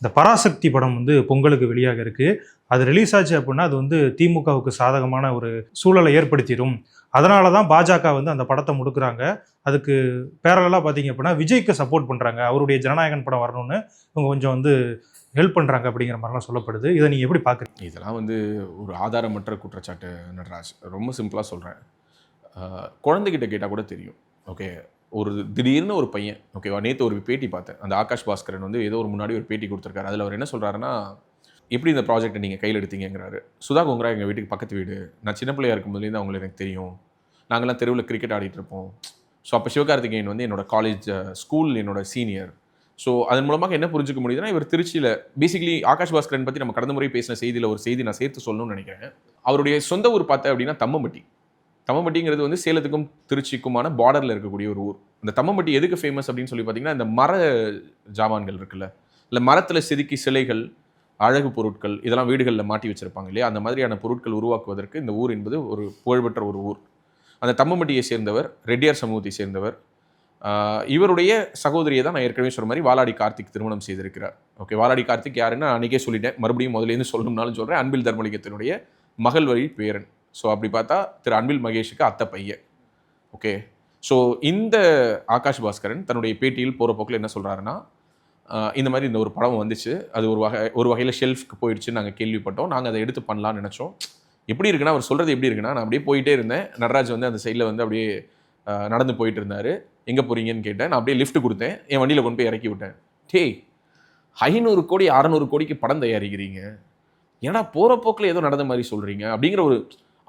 இந்த பராசக்தி படம் வந்து பொங்கலுக்கு வெளியாக இருக்குது அது ரிலீஸ் ஆச்சு அப்படின்னா அது வந்து திமுகவுக்கு சாதகமான ஒரு சூழலை ஏற்படுத்திடும். அதனால தான் பாஜக வந்து அந்த படத்தை முடுக்குறாங்க. அதுக்கு பேரலாக பார்த்தீங்க அப்படின்னா விஜய்க்கு சப்போர்ட் பண்ணுறாங்க அவருடைய ஜனநாயகன் படம் வரணும்னு இவங்க கொஞ்சம் வந்து ஹெல்ப் பண்ணுறாங்க அப்படிங்கிற மாதிரிலாம் சொல்லப்படுது. இதை நீங்கள் எப்படி பார்க்குறீங்க இதெல்லாம் வந்து ஒரு ஆதாரமற்ற குற்றச்சாட்டு நடராஜ். ரொம்ப சிம்பிளாக சொல்கிறேன் குழந்தைகிட்ட கேட்டால் கூட தெரியும். ஓகே ஒரு திடீர்னு ஒரு பையன் ஓகேவா நேற்று ஒரு பேட்டி பார்த்தேன். அந்த ஆகாஷ் பாஸ்கரன் வந்து ஏதோ ஒரு முன்னாடி ஒரு பேட்டி கொடுத்துருக்காரு. அதில் அவர் என்ன சொல்கிறாருன்னா எப்படி இந்த ப்ராஜெக்ட்டை நீங்கள் கையில் எடுத்தீங்கிறாரு சுதா கோங்கரா எங்கள் வீட்டுக்கு பக்கத்து வீடு. நான் சின்ன பிள்ளையாக இருக்கும்போதுலேருந்து அவங்களுக்கு எனக்கு தெரியும். நாங்கள்லாம் தெருவில் கிரிக்கெட் ஆடிட்டு இருப்போம். ஸோ அப்போ சிவகார்த்திகேயன் வந்து என்னோட காலேஜ் ஸ்கூல் என்னோட சீனியர் ஸோ அதன் மூலமாக என்ன புரிஞ்சுக்க முடியுதுன்னா இவர் திருச்சியில் பேசிக்கலி ஆகாஷ் பாஸ்கரன் பற்றி நம்ம கடந்த முறை பேசின செய்தியில் ஒரு செய்தி நான் சேர்த்து சொல்லணும்னு நினைக்கிறேன். அவருடைய சொந்த ஊர் பார்த்தேன் அப்படின்னா தம்மம்பட்டி. தம்மம்பட்டிங்கிறது வந்து சேலத்துக்கும் திருச்சிக்குமான பார்டரில் இருக்கக்கூடிய ஒரு ஊர். இந்த தம்மம்பட்டி எதுக்கு ஃபேமஸ் அப்படின்னு சொல்லி பார்த்தீங்கன்னா இந்த மர ஜாமான்கள் இருக்குல்ல இல்லை மரத்தில் செதுக்கி சிலைகள் அழகு பொருட்கள் இதெல்லாம் வீடுகளில் மாட்டி வச்சுருப்பாங்க இல்லையா? அந்த மாதிரியான பொருட்கள் உருவாக்குவதற்கு இந்த ஊர் என்பது ஒரு புகழ்பெற்ற ஒரு ஊர். அந்த தம்மம்பட்டியை சேர்ந்தவர் ரெட்டியார் சமூகத்தை சேர்ந்தவர் இவருடைய சகோதரியை தான் நான் ஏற்கனவே சொன்ன மாதிரி வாலாடி கார்த்திக் திருமணம் செய்திருக்கிறார். ஓகே வாலாடி கார்த்திக் யாருன்னு நான் அன்றைக்கே சொல்லிட்டேன். மறுபடியும் முதலேருந்து சொல்லணும்னாலும் சொல்கிறேன் அன்பில் தர்மலிங்கத்தினுடைய மகள் வழி பேரன். ஸோ அப்படி பார்த்தா திரு அன்பில் மகேஷுக்கு அத்தை பையன். ஓகே ஸோ இந்த ஆகாஷ் பாஸ்கரன் தன்னுடைய பேட்டியில் போகிற போக்கில் என்ன சொல்கிறாருன்னா இந்த மாதிரி இந்த ஒரு படம் வந்துச்சு. அது ஒரு வகை ஒரு வகையில் ஷெல்ஃப்க்கு போயிடுச்சுன்னு நாங்கள் கேள்விப்பட்டோம். நாங்கள் அதை எடுத்து பண்ணலான்னு நினச்சோம். எப்படி இருக்குன்னா அவர் சொல்கிறது எப்படி இருக்குன்னா நான் அப்படியே போயிட்டே இருந்தேன். நடராஜ் வந்து அந்த சைடில் வந்து அப்படியே நடந்து போயிட்டு இருந்தார். எங்கே போகிறீங்கன்னு கேட்டேன். நான் அப்படியே லிஃப்ட் கொடுத்தேன். என் வண்டியில் கொண்டு போய் இறக்கி விட்டேன். டேய் ஐநூறு கோடி அறநூறு கோடிக்கு படம் தயாரிக்கிறீங்க. ஏன்னா போகிற போக்கில் ஏதோ நடந்த மாதிரி சொல்கிறீங்க அப்படிங்கிற ஒரு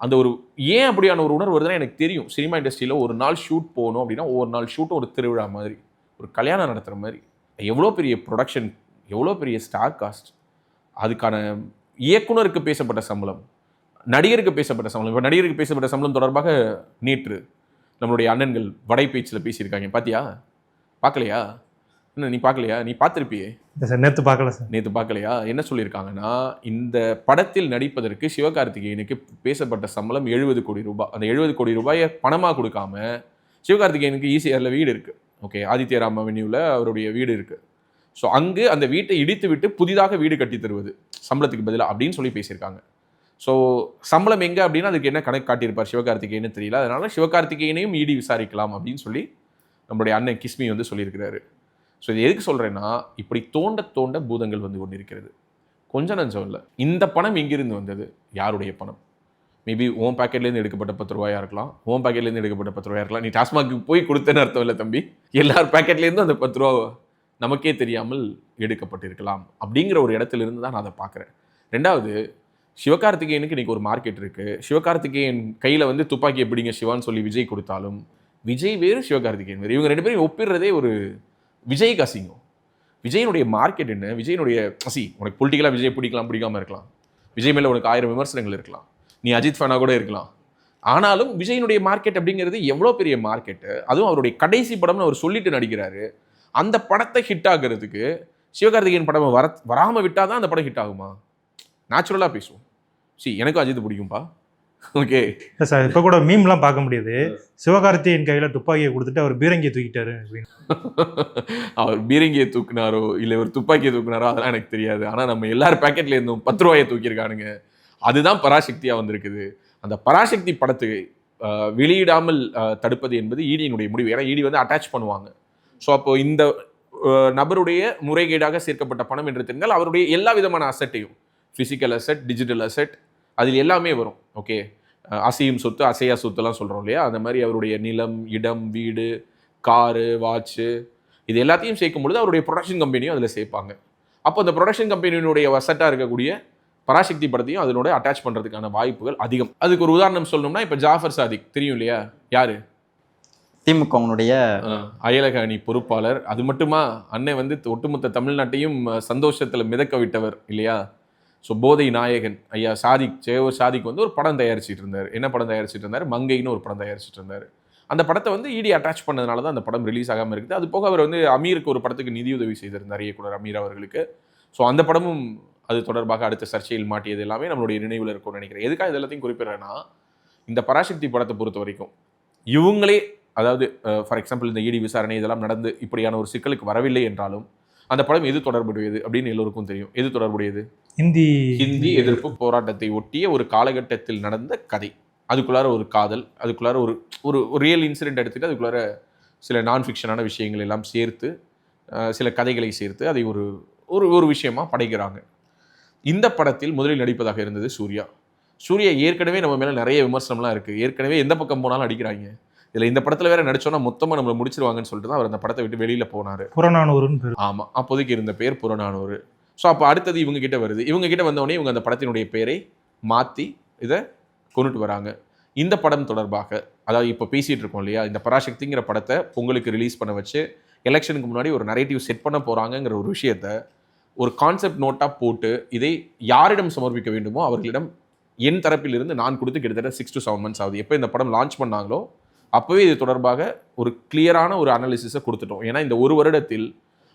அந்த ஒரு ஏன் அப்படியான ஒரு உணர்வு வருதுன்னா எனக்கு தெரியும். சினிமா இண்டஸ்ட்ரியில் ஒரு நாள் ஷூட் போகணும் அப்படின்னா ஒவ்வொரு நாள் ஷூட்டும் ஒரு திருவிழா மாதிரி ஒரு கல்யாணம் நடத்துகிற மாதிரி. எவ்வளோ பெரிய ப்ரொடக்ஷன் எவ்வளோ பெரிய ஸ்டார் காஸ்ட் அதுக்கான இயக்குனருக்கு பேசப்பட்ட சம்பளம் நடிகருக்கு பேசப்பட்ட சம்பளம். இப்போ நடிகருக்கு பேசப்பட்ட சம்பளம் தொடர்பாக நேற்று நம்மளுடைய அண்ணன்கள் வடை பேச்சில் பேசியிருக்காங்க. பார்த்தியா பார்க்கலையா என்ன நீ பார்க்கலையா? நீ பார்த்துருப்பியே? சார் நேற்று பார்க்கல சார். நேற்று பார்க்கலையா? என்ன சொல்லியிருக்காங்கன்னா இந்த படத்தில் நடிப்பதற்கு சிவகார்த்திகேயனுக்கு பேசப்பட்ட சம்பளம் எழுபது கோடி ரூபாய் அந்த எழுபது கோடி ரூபாயை பணமாக கொடுக்காம சிவகார்த்திகேயனுக்கு ஈசிஆரில் வீடு இருக்குது ஓகே ஆதித்யராம் அவென்யூவில் அவருடைய வீடு இருக்குது ஸோ அங்கு அந்த வீட்டை இடித்து விட்டு புதிதாக வீடு கட்டி தருவது சம்பளத்துக்கு பதிலாக அப்படின்னு சொல்லி பேசியிருக்காங்க. ஸோ சம்பளம் எங்கே அப்படின்னா அதுக்கு என்ன கணக்கு காட்டியிருப்பார் சிவகார்த்திகேயன்னு தெரியல. அதனால சிவகார்த்திகேயனையும் இடி விசாரிக்கலாம் அப்படின்னு சொல்லி நம்மளுடைய அண்ணன் கிஸ்மி வந்து சொல்லியிருக்கிறாரு. ஸோ இது எதுக்கு சொல்கிறேன்னா இப்படி தோண்ட தோண்ட பூதங்கள் வந்து கொண்டு இருக்கிறது கொஞ்சம் நஞ்சம் இல்லை. இந்த பணம் எங்கிருந்து வந்தது? யாருடைய பணம்? மேபி ஓம் பேக்கெட்லேருந்து எடுக்கப்பட்ட பத்து ரூபாயாக இருக்கலாம். ஓம் பேக்கெட்லேருந்து எடுக்கப்பட்ட பத்து ரூபாயாக இருக்கலாம். நீ டாஸ்மாக்கு போய் கொடுத்தேன்னு அர்த்தம் இல்லை தம்பி. எல்லார் பேக்கெட்லேருந்தும் அந்த பத்து ரூபா நமக்கே தெரியாமல் எடுக்கப்பட்டிருக்கலாம். அப்படிங்கிற ஒரு இடத்துல இருந்து தான் நான் அதை பார்க்குறேன். ரெண்டாவது சிவகார்த்திகேயனுக்கு இன்னைக்கு ஒரு மார்க்கெட் இருக்குது சிவகார்த்திகேயன் கையில் வந்து துப்பாக்கி எப்படிங்க சிவான்னு சொல்லி விஜய் கொடுத்தாலும் விஜய் வேறு சிவகார்த்திகேயன் வேறு. இவங்க ரெண்டு பேரும் ஒப்பிடுறதே ஒரு விஜய்க்கு அசிங்கம். விஜயனுடைய மார்க்கெட் என்ன? விஜயனுடைய சி உனக்கு பொலிட்டிக்கலாக விஜய் பிடிக்கலாம் பிடிக்காம இருக்கலாம். விஜய் மேலே உனக்கு ஆயிரம் விமர்சனங்கள் இருக்கலாம். நீ அஜித் ஃபேனாக கூட இருக்கலாம். ஆனாலும் விஜயனுடைய மார்க்கெட் அப்படிங்கிறது எவ்வளோ பெரிய மார்க்கெட்டு அதுவும் அவருடைய கடைசி படம்னு அவர் சொல்லிட்டு நடிக்கிறாரு. அந்த படத்தை ஹிட் ஆகிறதுக்கு சிவகார்த்திகேயன் படம் வர வராமல் விட்டால் தான் அந்த படம் ஹிட் ஆகுமா? நேச்சுரலாக பேசுவோம். சி எனக்கும் அஜித் பிடிக்கும்பா. ஓகே. சார் இப்போ கூட மீம்லாம் பார்க்க முடியுது. சிவகார்த்தியின் கையில் துப்பாக்கியை கொடுத்துட்டு அவர் பீரங்கியை தூக்கிட்டாரு அப்படின்னு. அவர் பீரங்கியை தூக்குனாரோ இல்லை ஒரு துப்பாக்கியை தூக்குனாரோ அதெல்லாம் எனக்கு தெரியாது. ஆனால் நம்ம எல்லார் பேக்கெட்ல இருந்தும் பத்து ரூபாயை தூக்கியிருக்கானுங்க. அதுதான் பராசக்தியாக வந்திருக்குது. அந்த பராசக்தி படத்தை ஆஹ், வெளியிடாமல் தடுப்பது என்பது ஈடியினுடைய முடிவு. ஏன்னா ஈடி வந்து அட்டாச் பண்ணுவாங்க. ஸோ அப்போ இந்த நபருடைய முறைகேடாக சேர்க்கப்பட்ட பணம் என்று தெரிந்தால் அவருடைய எல்லா விதமான அசட்டையும் ஃபிசிக்கல் அசெட் டிஜிட்டல் அசெட் அதில் எல்லாமே வரும். ஓகே? அசையும் சொத்து அசையா சொத்துலாம் சொல்கிறோம் இல்லையா? அந்த மாதிரி அவருடைய நிலம் இடம் வீடு காரு வாட்ச்சு இது எல்லாத்தையும் சேர்க்கும் பொழுது அவருடைய ப்ரொடக்ஷன் கம்பெனியும் அதில் சேர்ப்பாங்க. அப்போ அந்த ப்ரொடக்ஷன் கம்பெனியினுடைய வசட்டாக இருக்கக்கூடிய பராசக்தி படத்தையும் அதனோட அட்டாச் பண்ணுறதுக்கான வாய்ப்புகள் அதிகம். அதுக்கு ஒரு உதாரணம் சொல்லணும்னா இப்போ ஜாஃபர் சாதிக் தெரியும் இல்லையா? யாரு? திமுகவினுடைய அஹ், அயலக அணி பொறுப்பாளர். அது மட்டுமா? அண்ணன் வந்து ஒட்டுமொத்த தமிழ்நாட்டையும் சந்தோஷத்துல மிதக்க விட்டவர் இல்லையா? ஸோ போதை நாயகன் ஐயா சாதிக் ஜெயோ சாதிக் வந்து ஒரு படம் தயாரிச்சிட்டு இருந்தார். என்ன படம் தயாரிச்சிட்டு இருந்தார்? மங்கைன்னு ஒரு படம் தயாரிச்சிட்டு இருந்தார். அந்த படத்தை வந்து இடி அட்டாச் பண்ணதுனால தான் அந்த படம் ரிலீஸ் ஆகாமல் இருக்குது. அது போக அவர் வந்து அமீருக்கு ஒரு படத்துக்கு நிதியுதவி செய்திருந்தார் இயக்குனர் அமீர் அவர்களுக்கு. ஸோ அந்த படமும் அது தொடர்பாக அடுத்த சர்ச்சையில் மாட்டியது எல்லாமே நம்மளுடைய நினைவில் இருக்கும்னு நினைக்கிறேன். எதுக்காக இது எல்லாத்தையும் குறிப்பிடுறேன்னா இந்த பராசக்தி படத்தை பொறுத்த வரைக்கும் இவங்களே அதாவது ஃபார் எக்ஸாம்பிள் இந்த இடி விசாரணை இதெல்லாம் நடந்து இப்படியான ஒரு சிக்கலுக்கு வரவில்லை என்றாலும் அந்த படம் எது தொடர்புடையது அப்படின்னு எல்லோருக்கும் தெரியும். எது தொடர்புடையது? ஹிந்தி ஹிந்தி எதிர்ப்பு போராட்டத்தை ஒட்டிய ஒரு காலகட்டத்தில் நடந்த கதை. அதுக்குள்ளார ஒரு காதல் அதுக்குள்ளார ஒரு ஒரு ரியல் இன்சிடென்ட் எடுத்துட்டு அதுக்குள்ளார சில நான் ஃபிக்ஷனான விஷயங்கள் எல்லாம் சேர்த்து சில கதைகளை சேர்த்து அதை ஒரு ஒரு ஒரு விஷயமா படைக்கிறாங்க. இந்த படத்தில் முதலில் நடிப்பதாக இருந்தது சூர்யா. சூர்யா ஏற்கனவே நம்ம மேல நிறைய விமர்சனம்லாம் இருக்கு. ஏற்கனவே எந்த பக்கம் போனாலும் அடிக்கிறாங்க. இதுல இந்த படத்துல வேற நடிச்சோன்னா மொத்தமா நம்மளை முடிச்சிருவாங்கன்னு சொல்லிட்டு தான் அவர் அந்த படத்தை விட்டு வெளியில போனாரு. புறநானூறுன்னு பேர். ஆமா. அப்போதைக்கு இருந்த பேர் புறநானூறு. ஸோ அப்போ அடுத்தது இவங்க கிட்ட வருது. இவங்க கிட்ட வந்தோடனே இவங்க அந்த படத்தினுடைய பேரை மாற்றி இதை கொண்டுட்டு வராங்க. இந்த படம் தொடர்பாக அதாவது இப்போ பேசிட்டு இருக்கோம் இல்லையா இந்த பராசக்திங்கிற படத்தை பொங்கலுக்கு ரிலீஸ் பண்ண வச்சு எலெக்ஷனுக்கு முன்னாடி ஒரு நரேட்டிவ் செட் பண்ண போறாங்கங்கிற ஒரு விஷயத்த ஒரு கான்செப்ட் நோட்டாக போட்டு இதை யாரிடம் சமர்ப்பிக்க வேண்டுமோ அவர்களிடம் என் தரப்பிலிருந்து நான் கொடுத்து கிட்டத்தட்ட சிக்ஸ் to செவன் மந்த்ஸ் ஆகுது. எப்போ இந்த படம் லான்ச் பண்ணாங்களோ அப்போவே இது தொடர்பாக ஒரு கிளியரான ஒரு அனாலிசிஸை கொடுத்துட்டோம். ஏன்னா இந்த ஒரு வருடத்தில்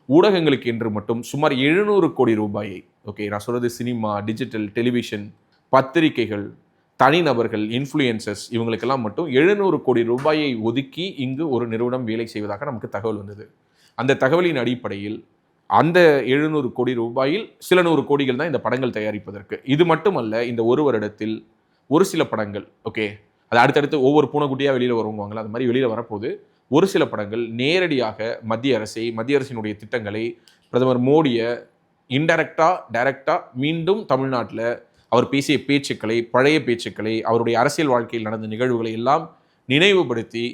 ஊடகங்களுக்கு என்று மட்டும் சுமார் எழுநூறு கோடி ரூபாயை ஓகே நான் சொல்கிறது சினிமா டிஜிட்டல் டெலிவிஷன் பத்திரிகைகள் தனிநபர்கள் இன்ஃப்ளூயன்சஸ் இவங்களுக்கெல்லாம் மட்டும் எழுநூறு கோடி ரூபாயை ஒதுக்கி இங்கு ஒரு நிறுவனம் வேலை செய்வதாக நமக்கு தகவல் வந்தது. அந்த தகவலின் அடிப்படையில் அந்த எழுநூறு கோடி ரூபாயில் சில நூறு கோடிகள் தான் இந்த படங்கள் தயாரிப்பதற்கு. இது மட்டுமல்ல இந்த ஒரு வருடத்தில் ஒரு சில படங்கள் ஓகே அது அடுத்தடுத்து ஒவ்வொரு பூனைக்குட்டியாக வெளியில் வருவாங்களா அது மாதிரி வெளியில் வரப்போது ஒரு சில படங்கள் நேரடியாக மத்திய அரசை மத்திய அரசினுடைய திட்டங்களை பிரதமர் மோடியை இன்டெரக்டாக டைரக்டாக மீண்டும் தமிழ்நாட்டில் அவர் பேசிய பேச்சுக்களை பழைய பேச்சுக்களை அவருடைய அரசியல் வாழ்க்கையில் நடந்த நிகழ்வுகளை எல்லாம் நினைவுபடுத்தி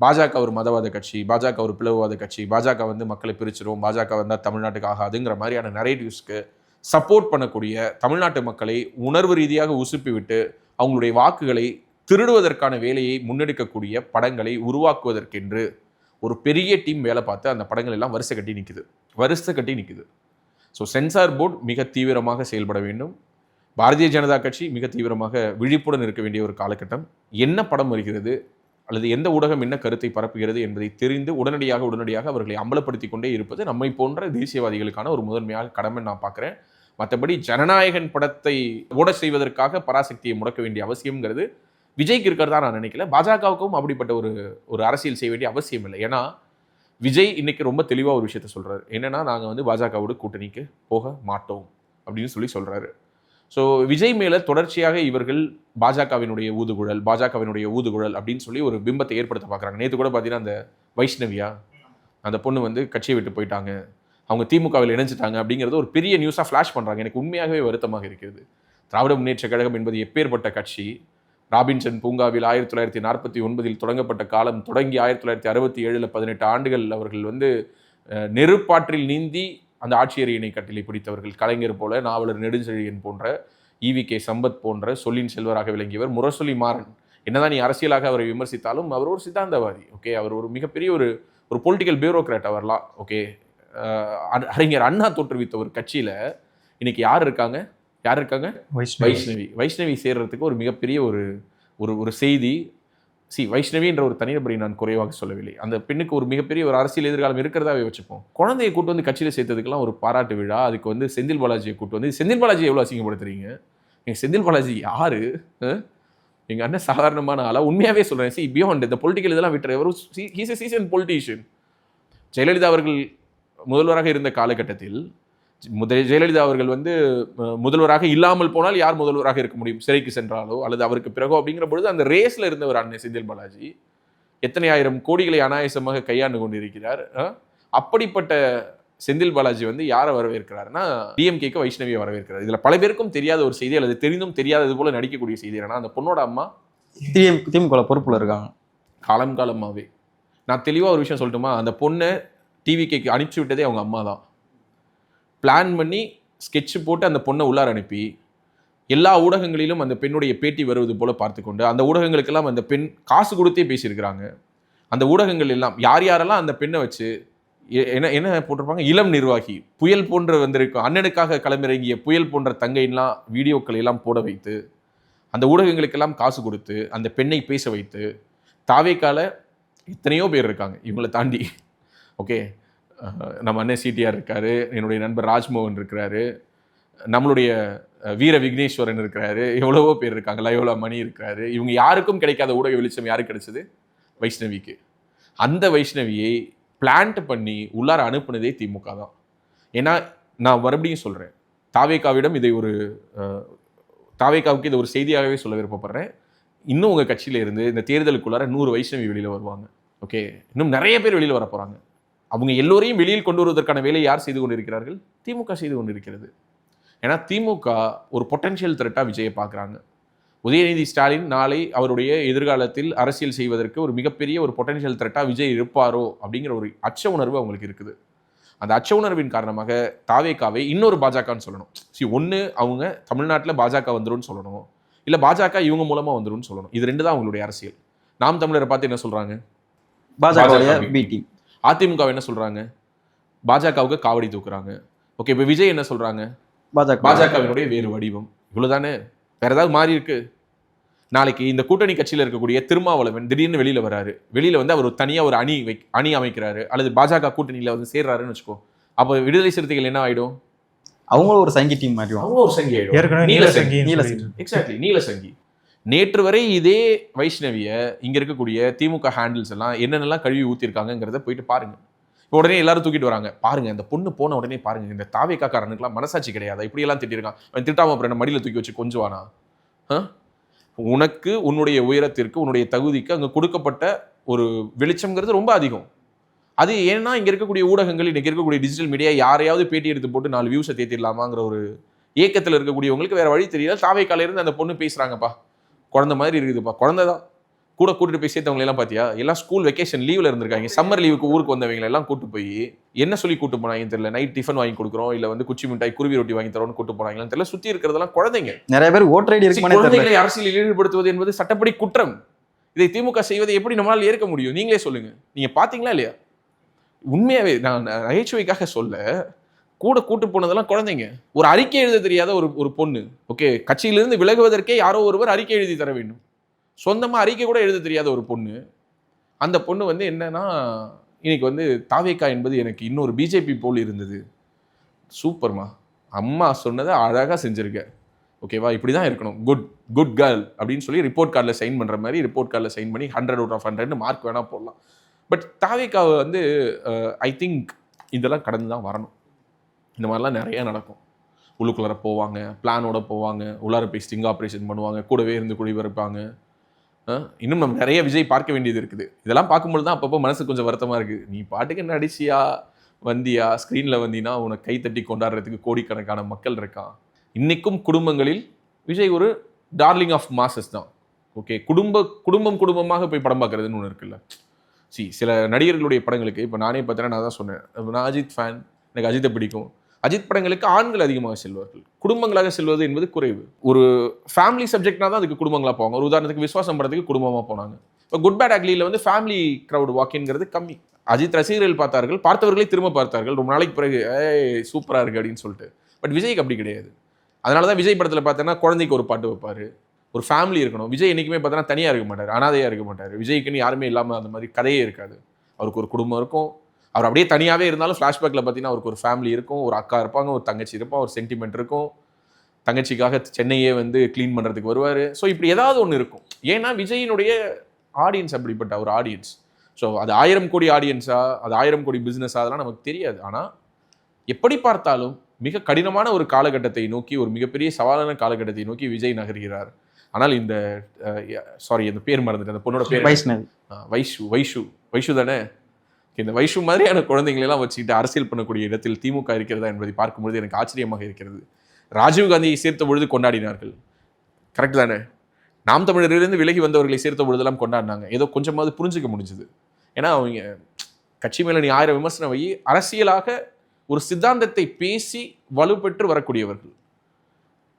பாஜக ஒரு மதவாத கட்சி பாஜக ஒரு பிளவுவாத கட்சி பாஜக வந்து மக்களை பிரிச்சிரும் பாஜக வந்தால் தமிழ்நாட்டுக்கு ஆகாதுங்கிற மாதிரியான நரேட்டிவ்ஸ்க்கு சப்போர்ட் பண்ணக்கூடிய தமிழ்நாட்டு மக்களை உணர்வு ரீதியாக உசுப்பி விட்டு அவங்களுடைய வாக்குகளை திருடுவதற்கான வேலையை முன்னெடுக்கக்கூடிய படங்களை உருவாக்குவதற்கென்று ஒரு பெரிய டீம் வேலை பார்த்து அந்த படங்கள் எல்லாம் வரிசை கட்டி நிற்குது வரிசை கட்டி நிற்குது ஸோ சென்சார் போர்டு மிக தீவிரமாக செயல்பட வேண்டும். பாரதிய ஜனதா கட்சி மிக தீவிரமாக விழிப்புடன் இருக்க வேண்டிய ஒரு காலகட்டம். என்ன படம் வருகிறது? அல்லது எந்த ஊடகம் என்ன கருத்தை பரப்புகிறது என்பதை தெரிந்து உடனடியாக உடனடியாக அவர்களை அம்பலப்படுத்தி கொண்டே இருப்பது நம்மை போன்ற தேசியவாதிகளுக்கான ஒரு முதன்மையாக கடமை நான் பார்க்குறேன். மற்றபடி ஜனநாயகன் படத்தை ஓட செய்வதற்காக பராசக்தியை முடக்க வேண்டிய அவசியம்ங்கிறது விஜய்க்கு இருக்கிறதா நான் நினைக்கல. பாஜகவுக்கும் அப்படிப்பட்ட ஒரு ஒரு அரசியல் செய்ய வேண்டிய அவசியம் இல்லை. ஏன்னா விஜய் இன்னைக்கு ரொம்ப தெளிவாக ஒரு விஷயத்த சொல்கிறாரு என்னென்னா நாங்கள் வந்து பாஜகவோட கூட்டணிக்கு போக மாட்டோம் அப்படின்னு சொல்லி சொல்கிறாரு ஸோ விஜய் மேலே தொடர்ச்சியாக இவர்கள் பாஜகவினுடைய ஊதுகுழல் பாஜகவினுடைய ஊதுகுழல் அப்படின்னு சொல்லி ஒரு பிம்பத்தை ஏற்படுத்த பார்க்குறாங்க நேற்று கூட பார்த்தீங்கன்னா அந்த வைஷ்ணவியா அந்த பொண்ணு வந்து கட்சியை விட்டு போயிட்டாங்க. அவங்க திமுகவில் இணைஞ்சிட்டாங்க அப்படிங்கிறது ஒரு பெரிய நியூஸாக ஃப்ளாஷ் பண்ணுறாங்க எனக்கு உண்மையாகவே வருத்தமாக இருக்கிறது. திராவிட முன்னேற்ற கழகம் என்பது எப்பேற்பட்ட கட்சி. ராபின்சன் பூங்காவில் ஆயிரத்தி தொள்ளாயிரத்தி நாற்பத்தி ஒன்பதில் தொடங்கப்பட்ட காலம் தொடங்கி ஆயிரத்தி தொள்ளாயிரத்தி அறுபத்தி ஏழில் பதினெட்டு ஆண்டுகள் அவர்கள் வந்து நெருப்பாற்றில் நீந்தி அந்த ஆட்சியரியணை கட்டிலை பிடித்தவர்கள். கலைஞர் போல நாவலர் நெடுஞ்செழியன் போன்ற ஈவி கே சம்பத் போன்ற சொல்லின் செல்வராக விளங்கியவர் முரசொலி மாறன். என்னதான் நீ அரசியலாக அவரை விமர்சித்தாலும் அவர் ஒரு சித்தாந்தவாதி ஓகே? அவர் ஒரு மிகப்பெரிய ஒரு ஒரு பொலிட்டிக்கல் பியூரோக்ராட் அவர்லாம் ஓகே? அறிஞர் அண்ணா தோற்றுவித்த ஒரு கட்சியில் இன்னைக்கு யார் இருக்காங்க? யார் இருக்காங்க வைஷ்ணவி. வைஷ்ணவி சேர்றதுக்கு ஒரு மிகப்பெரிய ஒரு ஒரு ஒரு செய்தி. சி வைஷ்ணவி என்ற ஒரு தனிநபரை நான் குறைவாக சொல்லவில்லை. அந்த பெண்ணுக்கு ஒரு மிகப்பெரிய ஒரு அரசியல் எதிர்காலம் இருக்கிறதாவே வச்சுப்போம். குழந்தையை கூட்டு வந்து கட்சியில் சேர்த்ததுக்கெல்லாம் ஒரு பாராட்டு விழா. அதுக்கு வந்து செந்தில் பாலாஜியை கூட்டு வந்து செந்தில் பாலாஜி எவ்வளோ அசிங்கப்படுத்துறீங்க? எங்க செந்தில் பாலாஜி யாரு? அஹ்? எங்க அண்ணன் சாதாரணமான ஆளா? உண்மையாவே சொல்றேன். சி பியாண்ட் இந்த பொலிட்டிக்கல் இதெல்லாம் விட்டுற ஒரு he's a season politician Jayalalithaa அவர்கள் முதல்வராக இருந்த காலகட்டத்தில் முதல் ஜெயலலிதா அவர்கள் வந்து முதல்வராக இல்லாமல் போனால் யார் முதல்வராக இருக்க முடியும்? சிறைக்கு சென்றாலோ அல்லது அவருக்கு பிறகோ அப்படிங்கிற பொழுது அந்த ரேஸ்ல இருந்தவர் அண்ணன் செந்தில் பாலாஜி. எத்தனை ஆயிரம் கோடிகளை அனாயசமாக கையாண்டு கொண்டிருக்கிறார்? அப்படிப்பட்ட செந்தில் பாலாஜி வந்து யாரை வரவேற்கிறாருன்னா டிஎம்கேக்கு வைஷ்ணவியை வரவேற்கிறார். இதுல பல பேருக்கும் தெரியாத ஒரு செய்தி அல்லது தெரிந்தும் தெரியாதது போல நடிக்கக்கூடிய செய்தி என்னன்னா அந்த பொண்ணோட அம்மா திமுக பொறுப்புல இருக்காங்க. காலம் காலமாவே நான் தெளிவாக ஒரு விஷயம் சொல்லட்டுமா? அந்த பொண்ணை டிவிக்கு அனுப்பிச்சு விட்டதே அவங்க அம்மா தான் பிளான் பண்ணி ஸ்கெட்சு போட்டு அந்த பொண்ணை உள்ளார அனுப்பி எல்லா ஊடகங்களிலும் அந்த பெண்ணுடைய பேட்டி வருவது போல பார்த்துக்கொண்டு அந்த ஊடகங்களுக்கெல்லாம் அந்த பெண் காசு கொடுத்தே பேசியிருக்கிறாங்க. அந்த ஊடகங்கள் எல்லாம் யார் யாரெல்லாம் அந்த பெண்ணை வச்சு என்ன என்ன போட்டிருப்பாங்க? இளம் நிர்வாகி புயல் போன்ற வந்திருக்கும் அண்ணனுக்காக களமிறங்கிய புயல் போன்ற தங்கையெல்லாம் வீடியோக்களை எல்லாம் போட வைத்து அந்த ஊடகங்களுக்கெல்லாம் காசு கொடுத்து அந்த பெண்ணை பேச வைத்து தாவேக்கால எத்தனையோ பேர் இருக்காங்க இவங்களை தாண்டி. ஓகே? நம்ம அண்ணன் சிடிஆர் இருக்காரு என்னுடைய நண்பர் ராஜ்மோகன் இருக்கிறாரு நம்மளுடைய வீர விக்னேஸ்வரன் இருக்கிறாரு எவ்வளவோ பேர் இருக்காங்க லயோலா மணி இருக்கிறாரு இவங்க யாருக்கும் கிடைக்காத ஊடக வெளிச்சம் யாருக்கு கிடைச்சது? வைஷ்ணவிக்கு. அந்த வைஷ்ணவியை பிளான்ட் பண்ணி உள்ளார அனுப்புனதே திமுக தான். ஏன்னா நான் மறுபடியும் சொல்கிறேன் தாவேக்காவிடம் இதை ஒரு தாவேக்காவுக்கு தாவேகாவுக்கு இதை ஒரு செய்தியாகவே சொல்ல விருப்பப்படுறேன். இன்னும் உங்கள் கட்சியில இருந்து இந்த தேர்தலுக்குள்ளார நூறு வைஷ்ணவி வெளியில் வருவாங்க. ஓகே? இன்னும் நிறைய பேர் வெளியில் வர போகிறாங்க அவங்க எல்லோரையும் வெளியில் கொண்டு வருவதற்கான வேலையை யார் செய்து கொண்டிருக்கிறார்கள்? திமுக செய்து கொண்டிருக்கிறது. ஏன்னா திமுக ஒரு பொட்டன்ஷியல் த்ரெட்டாக விஜயை பார்க்குறாங்க. உதயநிதி ஸ்டாலின் நாளை அவருடைய எதிர்காலத்தில் அரசியல் செய்வதற்கு ஒரு மிகப்பெரிய ஒரு பொட்டன்ஷியல் த்ரெட்டாக விஜய் இருப்பாரோ அப்படிங்கிற ஒரு அச்ச உணர்வு அவங்களுக்கு இருக்குது. அந்த அச்ச உணர்வின் காரணமாக தாவேக்காவை இன்னொரு பாஜகன்னு சொல்லணும். சி ஒன்று அவங்க தமிழ்நாட்டில் பாஜக வந்துரும்னு சொல்லணும். இல்லை பாஜக இவங்க மூலமாக வந்துரும்னு சொல்லணும். இது ரெண்டு தான் அவங்களுடைய அரசியல். நாம் தமிழரை பார்த்து என்ன சொல்கிறாங்க பாஜக பி டீம் அதிமுக என்ன சொல்கிறாங்க பாஜகவுக்கு காவடி தூக்குறாங்க. ஓகே இப்போ விஜய் என்ன சொல்கிறாங்க பாஜக. பாஜகவினுடைய வேறு வடிவம். இவ்வளவுதானே? வேற ஏதாவது மாறி இருக்கு. நாளைக்கு இந்த கூட்டணி கட்சியில் இருக்கக்கூடிய திருமாவளவன் திடீர்னு வெளியில வராரு. வெளியில வந்து அவர் தனியா ஒரு அணி வை அணி அமைக்கிறாரு. அல்லது பாஜக கூட்டணியில வந்து சேர்றாருன்னு வச்சுக்கோ. அப்போ விடுதலை சிறுத்தைகள் என்ன ஆயிடும்? அவங்களும் ஒரு சங்கி டீம் மாறிடுவாங்க அவங்க ஒரு சங்கி ஏற்கனவே நீல சங்கி. நீலசங்கி நீலசங்கி. எக்ஸாக்ட்லி நீலசங்கி நேற்று வரை இதே வைஷ்ணவிய இங்கே இருக்கக்கூடிய திமுக ஹேண்டில்ஸ் எல்லாம் என்னென்னலாம் கழுவி ஊற்றிருக்காங்கிறத போயிட்டு பாருங்க. இப்போ உடனே எல்லாரும் தூக்கிட்டு வராங்க. பாருங்க இந்த பொண்ணு போன உடனே பாருங்க இந்த தாவேக்காக்காரனுக்குலாம் மனசாட்சி கிடையாது. இப்படி எல்லாம் திட்டிருக்கான். அவன் திட்டாம அப்புறம் மடியில் தூக்கி வச்சு கொஞ்சுவானா? உனக்கு உன்னுடைய உயரத்திற்கு உன்னுடைய தகுதிக்கு அங்கே கொடுக்கப்பட்ட ஒரு வெளிச்சம்ங்கிறது ரொம்ப அதிகம். அது ஏன்னா இங்கே இருக்கக்கூடிய ஊடகங்கள் இன்றைக்கி இருக்கக்கூடிய டிஜிட்டல் மீடியா யாரையாவது பேட்டி எடுத்து போட்டு நாலு வியூஸை தேத்திடலாமாங்கிற ஒரு ஏக்கத்தில் இருக்கக்கூடியவங்களுக்கு வேறு வழி தெரியல. தாவைக்காலையிலேருந்து அந்த பொண்ணு பேசுகிறாங்கப்பா குழந்தை மாதிரி இருக்குதுப்பா. குழந்தை தான். கூட கூட்டிட்டு போய் சேர்த்தவங்க எல்லாம் பாத்தியா? எல்லாம் ஸ்கூல் வெக்கேஷன் லீவ்ல இருந்திருக்காங்க. சம்மர் லீவுக்கு ஊருக்கு வந்தவங்க எல்லாம் கூட்டு போய் என்ன சொல்லி கூட்டு போனாங்கன்னு தெரியல. நைட் டிஃபன் வாங்கி கொடுக்குறோம். இல்ல வந்து குச்சி மிட்டாய் குருவி ரொட்டி வாங்கி தரோம்னு கூட்டு போனாங்களான்னு தெரியல. சுத்தி இருக்கிறதெல்லாம் குழந்தைங்க. நிறைய பேர் ஓட்டர் ஐடி குழந்தைகளை அரசியலில் ஈடுபடுத்துவது என்பது சட்டப்படி குற்றம். இதை திமுக செய்வதை எப்படி நம்மளால் ஏற்க முடியும்? நீங்களே சொல்லுங்க. நீங்க பாத்தீங்களா இல்லையா? உண்மையாவே நான் நகைச்சுவைக்காக சொல்ல கூட கூட்டு போனதெல்லாம் குழந்தைங்க. ஒரு அறிக்கை எழுத தெரியாத ஒரு ஒரு பொண்ணு ஓகே கட்சியிலிருந்து விலகுவதற்கே யாரோ ஒருவர் அறிக்கை எழுதி தர வேண்டும். சொந்தமாக அறிக்கை கூட எழுத தெரியாத ஒரு பொண்ணு. அந்த பொண்ணு வந்து என்னன்னா இன்னைக்கு வந்து தாவேக்கா என்பது எனக்கு இன்னொரு பிஜேபி போல் இருந்தது. சூப்பர்மா. அம்மா சொன்னதை அழகாக செஞ்சுருக்க. ஓகேவா இப்படி தான் இருக்கணும். குட் குட் கேர்ள் அப்படின்னு சொல்லி ரிப்போர்ட் கார்டில் சைன் பண்ணுற மாதிரி ரிப்போர்ட் கார்டில் சைன் பண்ணி ஹண்ட்ரட் அவுட் ஆஃப் ஹண்ட்ரட்னு மார்க் வேணால் போடலாம். பட் தாவேக்காவை வந்து ஐ திங்க் இதெல்லாம் கடந்து தான் வரணும். இந்த மாதிரிலாம் நிறைய நடக்கும். உள்ளுக்குள்ளார போவாங்க பிளானோட போவாங்க உள்ளார போய் ஸ்டிங் ஆப்ரேஷன் பண்ணுவாங்க கூடவே இருந்து குடிபெருப்பாங்க இன்னும் நம்ம நிறைய விஜய் பார்க்க வேண்டியது இருக்குது. இதெல்லாம் பார்க்கும்போது தான் அப்பப்போ மனசு கொஞ்சம் வருத்தமாக இருக்குது நீ பாட்டுக்கு நடிச்சியா வந்தியா? ஸ்க்ரீனில் வந்தீங்கன்னா உனக்கு கை தட்டி கொண்டாடுறதுக்கு கோடிக்கணக்கான மக்கள் இருக்கான் இன்றைக்கும் குடும்பங்களில் விஜய் ஒரு டார்லிங் ஆஃப் மாசஸ் தான். ஓகே குடும்ப குடும்பம் குடும்பமாக போய் படம் பார்க்கறதுன்னு ஒன்று இருக்குல்ல. சி சில நடிகர்களுடைய படங்களுக்கு இப்போ நானே பார்த்தேன்னா நான் தான் சொன்னேன். நான் அஜித் ஃபேன் எனக்கு அஜித்தை பிடிக்கும். அஜித் படங்களுக்கு ஆண்கள் அதிகமாக செல்வார்கள். குடும்பங்களாக செல்வது என்பது குறைவு. ஒரு ஃபேமிலி சப்ஜெக்ட்னா தான் அதுக்கு குடும்பங்களாக போவாங்க. ஒரு உதாரணத்துக்கு விஸ்வாசம் படத்துக்கு குடும்பமாக போனாங்க. இப்போ குட் பேட் அக்லியில் வந்து ஃபேமிலி க்ரௌட் வாக்கிங்கிறது கம்மி. அஜித் ரசிகர்கள் பார்த்தார்கள் பார்த்தவர்களே திரும்ப பார்த்தார்கள். ரொம்ப நாளைக்கு பிறகு ஏ சூப்பராக இருக்குது அப்படின்னு சொல்லிட்டு. பட் விஜய்க்கு அப்படி கிடையாது. அதனால தான் விஜய் படத்தில் பார்த்தோன்னா குழந்தைக்கு ஒரு பாட்டு வைப்பார். ஒரு ஃபேமிலி இருக்கணும். விஜய் என்றைக்குமே பார்த்தோன்னா தனியாக இருக்க மாட்டார் அனாதையாக இருக்க மாட்டார். விஜய்க்குன்னு யாருமே இல்லாமல் அந்த மாதிரி கதையே இருக்காது. அவருக்கு ஒரு குடும்பம் இருக்கும். அவர் அப்படியே தனியாகவே இருந்தாலும் ஃப்ளாஷ்பேக்கில் பார்த்தீங்கன்னா அவருக்கு ஒரு ஃபேமிலி இருக்கும் ஒரு அக்கா இருப்பாங்க ஒரு தங்கச்சி இருப்பான் ஒரு சென்டிமெண்ட் இருக்கும். தங்கச்சிக்காக சென்னையே வந்து க்ளீன் பண்ணுறதுக்கு வருவார். ஸோ இப்படி ஏதாவது ஒன்று இருக்கும். ஏன்னா விஜயினுடைய ஆடியன்ஸ் அப்படிப்பட்ட ஒரு ஆடியன்ஸ் ஸோ அது ஆயிரம் கோடி ஆடியன்ஸா அது ஆயிரம் கோடி பிஸ்னஸா அதெல்லாம் நமக்கு தெரியாது. ஆனால் எப்படி பார்த்தாலும் மிக கடினமான ஒரு காலகட்டத்தை நோக்கி ஒரு மிகப்பெரிய சவாலான காலகட்டத்தை நோக்கி விஜய் நகர்கிறார். ஆனால் இந்த சாரி இந்த பேர் மறந்துட்டேன். அந்த பொண்ணோட பேர் வைஷ்ணவி. வைஷு வைஷு வைஷு தானே? இந்த வைஷு மாதிரியான குழந்தைங்களெல்லாம் வச்சுக்கிட்டு அரசியல் பண்ணக்கூடிய இடத்தில் திமுக இருக்கிறதா என்பதை பார்க்கும்பொழுது எனக்கு ஆச்சரியமாக இருக்கிறது. ராஜீவ் காந்தியை சேர்த்த பொழுது கொண்டாடினார்கள். கரெக்ட் தானே? நாம் தமிழரிலிருந்து விலகி வந்தவர்களை சேர்த்த பொழுதெல்லாம் கொண்டாடினாங்க. ஏதோ கொஞ்சமாவது புரிஞ்சுக்க முடிஞ்சது. ஏன்னா அவங்க கட்சி மேலே நீ ஆயிரம் விமர்சனம் வை. அரசியலாக ஒரு சித்தாந்தத்தை பேசி வலுப்பெற்று வரக்கூடியவர்கள்.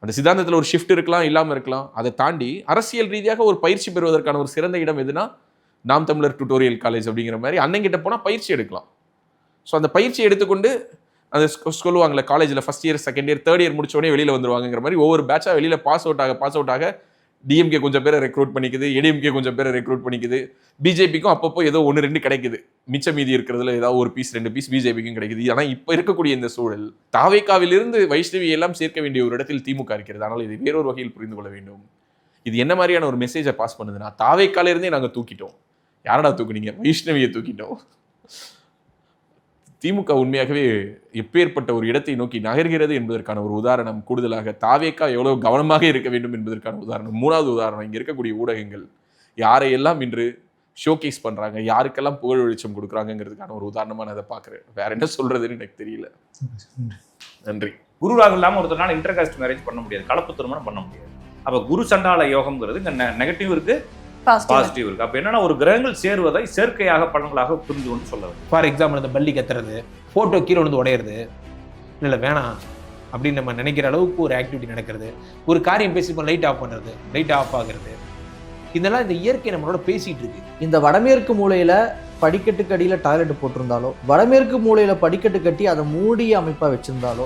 அந்த சித்தாந்தத்தில் ஒரு ஷிஃப்ட் இருக்கலாம் இல்லாமல் இருக்கலாம். அதை தாண்டி அரசியல் ரீதியாக ஒரு பயிற்சி பெறுவதற்கான ஒரு சிறந்த இடம் எதுனா நாம் தமிழர் டுட்டோரியல் காலேஜ் அப்படிங்கிற மாதிரி அண்ணங்கிட்ட போனால் பயிற்சி எடுக்கலாம். ஸோ அந்த பயிற்சி எடுத்துக்கொண்டு அந்த சொல்லுவாங்களே காலேஜில் first year second year third year முடிச்சோடனே வெளியில் வந்துருவாங்கங்கிற மாதிரி ஒவ்வொரு பேட்சாக வெளியில் பாஸ் அவுட் ஆக பாஸ் அவுட் ஆக டிஎம்கே கொஞ்சம் பேரை ரெக்ரூட் பண்ணிக்குது ஏடிஎம்கே கொஞ்சம் பேரை ரெக்ரூட் பண்ணிக்குது. பிஜேபிக்கும் அப்பப்போ ஏதோ ஒன்று ரெண்டு கிடைக்குது. மிச்ச மீதி இருக்கிறதுல ஏதாவது ஒரு பீஸ் ரெண்டு பீஸ் பிஜேபிக்கும் கிடைக்குது. ஆனால் இப்போ இருக்கக்கூடிய இந்த சூழல் தாவேக்காவிலிருந்து வைஷ்ணவி எல்லாம் சேர்க்க வேண்டிய ஒரு இடத்தில் திமுக இருக்கிறது. ஆனால் இது வேறொரு வகையில் புரிந்து கொள்ள வேண்டும். இது என்ன மாதிரியான ஒரு மெசேஜை பாஸ் பண்ணுதுன்னா தாவேக்காலிருந்தே நாங்கள் தூக்கிட்டோம். யாரடா தூக்குனீங்க? வைஷ்ணவியை தூக்கிட்டோம். திமுக உண்மையாகவே எப்பேற்பட்ட ஒரு இடத்தை நோக்கி நகர்கிறது என்பதற்கான ஒரு உதாரணம் கூடுதலாக தாவேக்கா எவ்வளவு கவனமாக இருக்க வேண்டும் என்பதற்கான உதாரணம். மூணாவது உதாரணம் இங்கே இருக்கக்கூடிய ஊடகங்கள் யாரையெல்லாம் இன்று ஷோகேஸ் பண்ணுறாங்க யாருக்கெல்லாம் புகழ் வெளிச்சம் கொடுக்குறாங்கிறதுக்கான ஒரு உதாரணமாக நான் அதை பார்க்குறேன். வேற என்ன சொல்கிறதுன்னு எனக்கு தெரியல. நன்றி. குரு ராகு இல்லாமல் ஒருத்தனால இன்டர்காஸ்ட் மேரேஜ் பண்ண முடியாது. கலப்பு திருமணம் பண்ண முடியாது. அப்போ குரு சண்டால யோகம்ங்கிறது இங்கே நெகட்டிவ் இருக்குது பாசிட்டிவ் இருக்கு. அப்போ என்னன்னா ஒரு கிரகங்கள் சேருவதை செயற்கையாக பலன்களாக புரிந்து கொண்டு சொல்ல ஃபார் எக்ஸாம்பிள் இந்த பல்லி கத்துறது ஃபோட்டோ கீழே விழுந்து உடையிறது. இல்லை வேணாம். அப்படின்னு நம்ம நினைக்கிற அளவுக்கு ஒரு ஆக்டிவிட்டி நடக்கிறது. ஒரு காரியம் பேசி லைட் ஆஃப் பண்ணுறது லைட் ஆஃப் ஆகுறது. இதெல்லாம் இந்த இயற்கை நம்மளோட பேசிட்டு இருக்கு. இந்த வடமேற்கு மூலையில படிக்கட்டுக்கு அடியில டாய்லெட் போட்டிருந்தாலோ வடமேற்கு மூலையில படிக்கட்டு கட்டி அதை மூடிய அமைப்பா வச்சிருந்தாலோ